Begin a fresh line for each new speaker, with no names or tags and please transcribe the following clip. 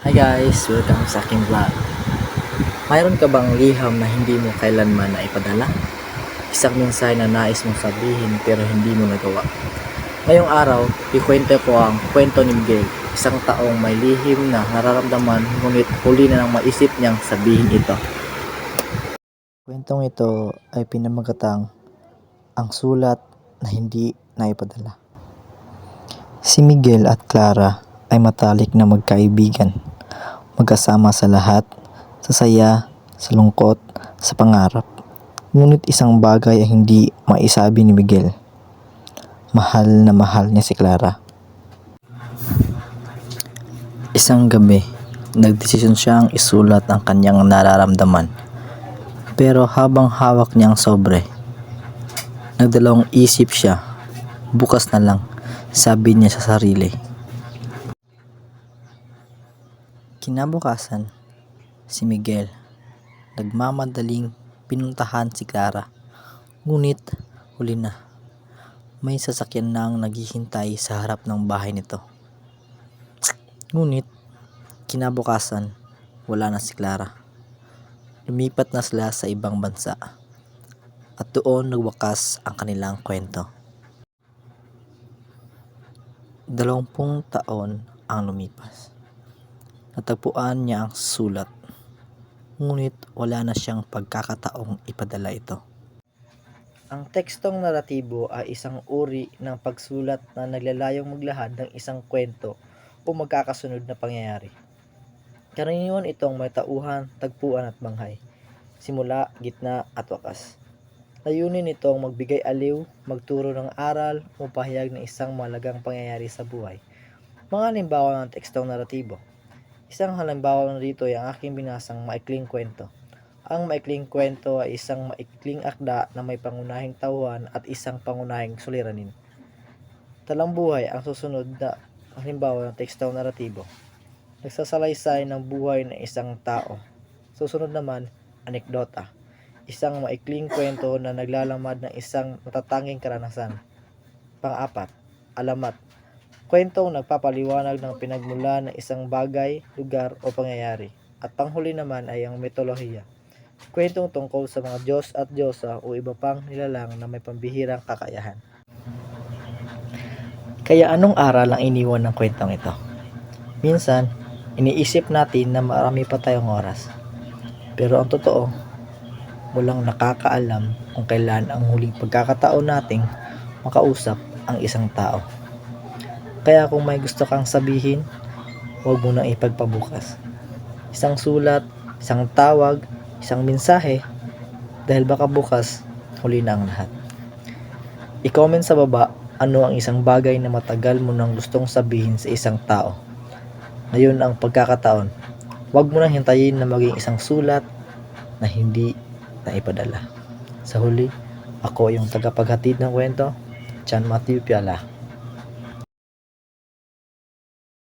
Hi guys! Welcome sa aking vlog. Mayroon ka bang liham na hindi mo kailanman na ipadala? Isang mensahe na nais mong sabihin pero hindi mo nagawa. Ngayong araw, ikwento ko ang kwento ni Miguel, isang taong may lihim na nararamdaman ngunit huli na nang maisip niyang sabihin ito. Kwentong ito ay pinamagatang ang sulat na hindi naipadala. Si Miguel at Clara ay matalik na magkaibigan. Magkasama sa lahat, sa saya, sa lungkot, sa pangarap. Ngunit isang bagay ay hindi maisabi ni Miguel. Mahal na mahal niya si Clara. Isang gabi, nagdesisyon siyang isulat ang kanyang nararamdaman. Pero habang hawak niya ang sobre, nagdalawang isip siya. Bukas na lang, sabi niya sa sarili. Kinabukasan, si Miguel nagmamadaling pinuntahan si Clara. Ngunit huli na, may sasakyan nang naghihintay sa harap ng bahay nito. Ngunit kinabukasan, wala na si Clara. Lumipat na sila sa ibang bansa. At doon nagwakas ang kanilang kwento. Dalawampung taon ang lumipas. Natagpuan niya ang sulat. Ngunit wala na siyang pagkakataong ipadala ito. Ang tekstong naratibo ay isang uri ng pagsulat na naglalayong maglahad ng isang kwento o magkakasunod na pangyayari. Karaniwan itong may tauhan, tagpuan at banghay. Simula, gitna at wakas. Layunin nitong magbigay aliw, magturo ng aral o pahayag ng isang malagang pangyayari sa buhay. Mga halimbawa ng tekstong naratibo. Isang halimbawa na dito ay ang aking binasang maikling kwento. Ang maikling kwento ay isang maikling akda na may pangunahing tauhan at isang pangunahing suliranin. Talang buhay ang susunod na halimbawa ng tekstong naratibo. Nagsasalaysay ng buhay ng isang tao. Susunod naman, anekdota. Isang maikling kwento na naglalamad ng isang matatanging karanasan. Pang-apat, alamat. Kwentong nagpapaliwanag ng pinagmula ng isang bagay, lugar o pangyayari. At panghuli naman ay ang mitolohiya. Kwentong tungkol sa mga Diyos at Diyosa o iba pang nilalang na may pambihirang kakayahan. Kaya anong aral ang iniwan ng kwentong ito? Minsan, iniisip natin na marami pa tayong oras. Pero ang totoo, walang nakakaalam kung kailan ang huling pagkakataon nating makausap ang isang tao. Kaya kung may gusto kang sabihin, huwag mo nang ipagpabukas. Isang sulat, isang tawag, isang mensahe, dahil baka bukas, huli na ang lahat. I-comment sa baba ano ang isang bagay na matagal mo nang gustong sabihin sa isang tao. Ngayon ang pagkakataon, huwag mo nang hintayin na maging isang sulat na hindi na ipadala. Sa huli, ako yung tagapaghatid ng kwento, Chan Matthew Piala.